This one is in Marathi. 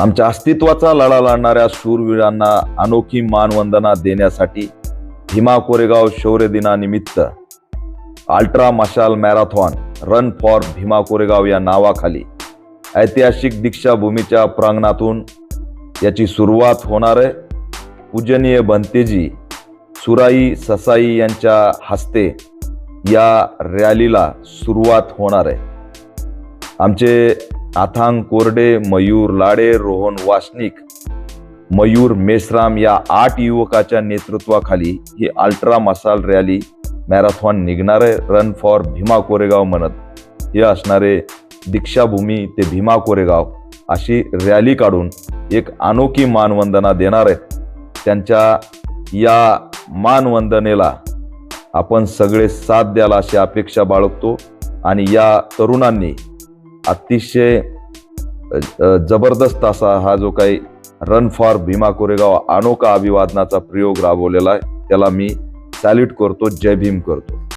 आमच्या अस्तित्वाचा लढा लढणाऱ्या शूरवीरांना अनोखी मानवंदना देण्यासाठी भीमा कोरेगाव शौर्य दिनानिमित्त अल्ट्रा मशाल marathon run for Bhima Koregaon या नावाखाली ऐतिहासिक दीक्षाभूमीच्या प्रांगणातून याची सुरुवात होणार आहे. पूजनीय बनतेजी सुराई ससाई यांच्या हस्ते या रॅलीला सुरुवात होणार आहे. आमचे आथांग कोरडे मयूर लाडे रोहन वासनिक मयूर मेसराम या आठ युवकाच्या नेतृत्वाखाली ही अल्ट्रा मसाल रॅली मॅरेथॉन निघणारे रन फॉर भीमा कोरेगाव म्हणत. हे असणारे दीक्षाभूमी ते भीमा कोरेगाव अशी रॅली काढून एक अनोखी मानवंदना देणार आहेत. त्यांच्या या मानवंदनेला आपण सगळे साथ द्याल अशी अपेक्षा बाळगतो आणि या तरुणांनी अतिशय जबरदस्त असा हा जो काही रन फॉर भीमा कोरेगाव अनोखा अभिवादनाचा प्रयोग राबवलेला आहे त्याला मी सॅल्यूट करतो जय भीम करतो.